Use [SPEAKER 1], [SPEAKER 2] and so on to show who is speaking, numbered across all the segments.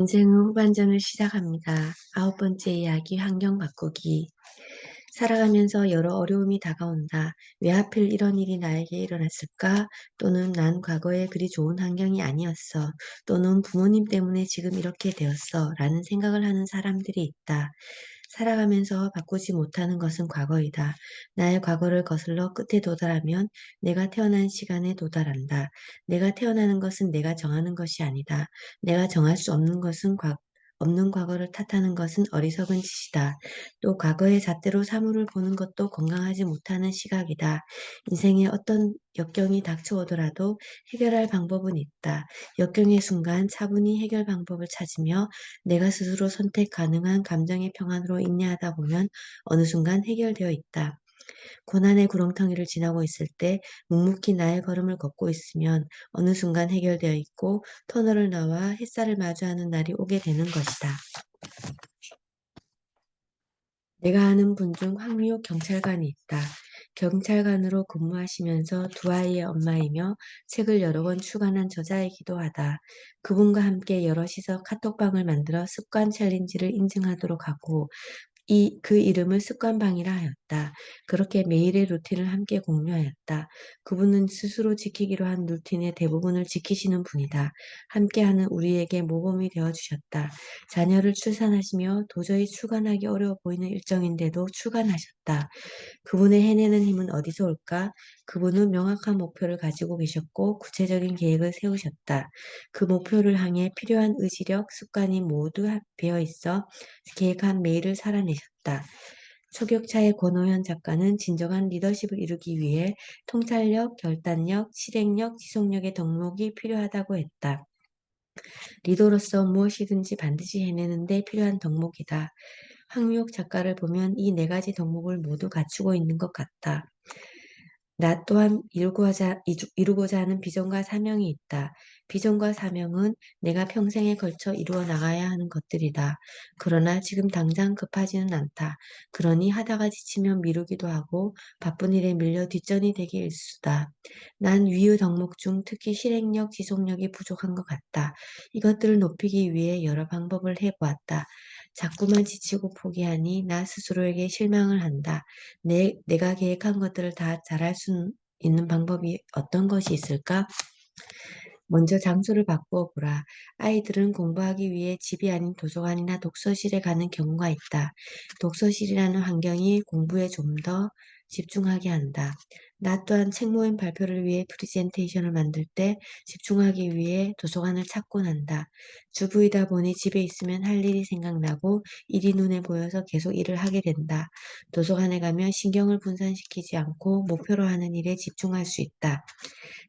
[SPEAKER 1] 인생은 후반전을 시작합니다. 아홉 번째 이야기 환경 바꾸기. 살아가면서 여러 어려움이 다가온다. 왜 하필 이런 일이 나에게 일어났을까? 또는 난 과거에 그리 좋은 환경이 아니었어. 또는 부모님 때문에 지금 이렇게 되었어. 라는 생각을 하는 사람들이 있다. 살아가면서 바꾸지 못하는 것은 과거이다. 나의 과거를 거슬러 끝에 도달하면 내가 태어난 시간에 도달한다. 내가 태어나는 것은 내가 정하는 것이 아니다. 내가 정할 수 없는 것은 과, 없는 과거를 탓하는 것은 어리석은 짓이다. 또 과거의 잣대로 사물을 보는 것도 건강하지 못하는 시각이다. 인생에 어떤 역경이 닥쳐오더라도 해결할 방법은 있다. 역경의 순간 차분히 해결 방법을 찾으며 내가 스스로 선택 가능한 감정의 평안으로 인내하다 보면 어느 순간 해결되어 있다. 고난의 구렁텅이를 지나고 있을 때 묵묵히 나의 걸음을 걷고 있으면 어느 순간 해결되어 있고 터널을 나와 햇살을 마주하는 날이 오게 되는 것이다. 내가 아는 분 중 황미옥 경찰관이 있다. 경찰관으로 근무하시면서 두 아이의 엄마이며 책을 여러 권 출간한 저자이기도 하다. 그분과 함께 여럿이서 카톡방을 만들어 습관 챌린지를 인증하도록 하고 이, 그 이름을 습관방이라 하였다. 그렇게 매일의 루틴을 함께 공유하였다. 그분은 스스로 지키기로 한 루틴의 대부분을 지키시는 분이다. 함께하는 우리에게 모범이 되어 주셨다. 자녀를 출산하시며 도저히 출간하기 어려워 보이는 일정인데도 출간하셨다. 그분의 해내는 힘은 어디서 올까? 그분은 명확한 목표를 가지고 계셨고 구체적인 계획을 세우셨다. 그 목표를 향해 필요한 의지력, 습관이 모두 배어 있어 계획한 매일을 살아내셨다. 초격차의 권호현 작가는 진정한 리더십을 이루기 위해 통찰력, 결단력, 실행력, 지속력의 덕목이 필요하다고 했다. 리더로서 무엇이든지 반드시 해내는 데 필요한 덕목이다. 황미옥 작가를 보면 이 네 가지 덕목을 모두 갖추고 있는 것 같다. 나 또한 이루고자, 이루고자 하는 비전과 사명이 있다. 비전과 사명은 내가 평생에 걸쳐 이루어 나가야 하는 것들이다. 그러나 지금 당장 급하지는 않다. 그러니 하다가 지치면 미루기도 하고 바쁜 일에 밀려 뒷전이 되기 일수다. 난 위의 덕목 중 특히 실행력, 지속력이 부족한 것 같다. 이것들을 높이기 위해 여러 방법을 해보았다. 자꾸만 지치고 포기하니 나 스스로에게 실망을 한다. 내, 내가 계획한 것들을 다 잘할 수 있는 방법이 어떤 것이 있을까? 먼저 장소를 바꾸어 보라. 아이들은 공부하기 위해 집이 아닌 도서관이나 독서실에 가는 경우가 있다. 독서실이라는 환경이 공부에 좀 더 집중하게 한다. 나 또한 책 모임 발표를 위해 프리젠테이션을 만들 때 집중하기 위해 도서관을 찾곤 한다. 주부이다 보니 집에 있으면 할 일이 생각나고 일이 눈에 보여서 계속 일을 하게 된다. 도서관에 가면 신경을 분산시키지 않고 목표로 하는 일에 집중할 수 있다.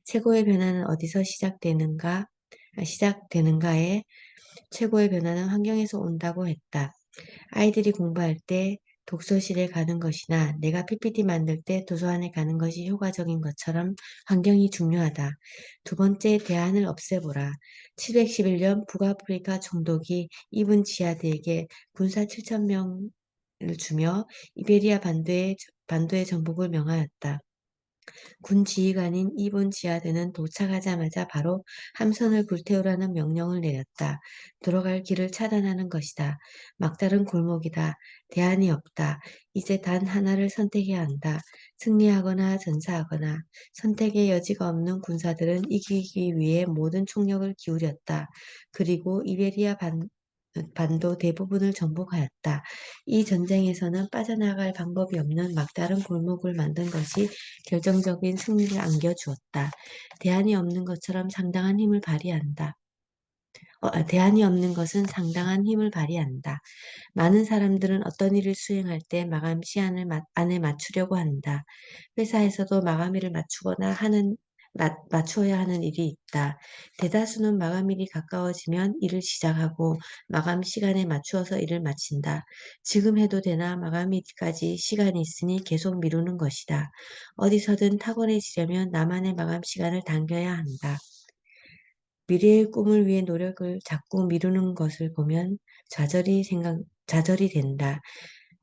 [SPEAKER 1] 최고의 변화는 어디서 시작되는가? 시작되는가에 최고의 변화는 환경에서 온다고 했다. 아이들이 공부할 때 독서실에 가는 것이나 내가 PPT 만들 때 도서관에 가는 것이 효과적인 것처럼 환경이 중요하다. 두 번째, 대안을 없애보라. 711년 북아프리카 총독이 이분 지하드에게 군사 7천명을 주며 이베리아 반도의, 반도의 정복을 명하였다. 군 지휘관인 이본 지하드는 도착하자마자 바로 함선을 불태우라는 명령을 내렸다. 들어갈 길을 차단하는 것이다. 막다른 골목이다. 대안이 없다. 이제 단 하나를 선택해야 한다. 승리하거나 전사하거나 선택의 여지가 없는 군사들은 이기기 위해 모든 총력을 기울였다. 그리고 이베리아 반, 반도 대부분을 정복하였다. 이 전쟁에서는 빠져나갈 방법이 없는 막다른 골목을 만든 것이 결정적인 승리를 안겨주었다. 대안이 없는 것처럼 상당한 힘을 발휘한다. 어, 아, 대안이 없는 것은 상당한 힘을 발휘한다. 많은 사람들은 어떤 일을 수행할 때 마감 시한을 안에 맞추려고 한다. 회사에서도 마감일을 맞추거나 하는 맞춰야 하는 일이 있다. 대다수는 마감일이 가까워지면 일을 시작하고 마감 시간에 맞추어서 일을 마친다. 지금 해도 되나 마감일까지 시간이 있으니 계속 미루는 것이다. 어디서든 탁월해지려면 나만의 마감 시간을 당겨야 한다. 미래의 꿈을 위해 노력을 자꾸 미루는 것을 보면 좌절이 생각, 좌절이 된다.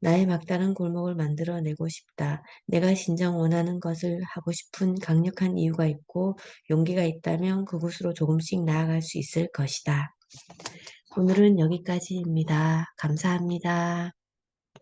[SPEAKER 1] 나의 막다른 골목을 만들어내고 싶다. 내가 진정 원하는 것을 하고 싶은 강력한 이유가 있고 용기가 있다면 그곳으로 조금씩 나아갈 수 있을 것이다. 오늘은 여기까지입니다. 감사합니다.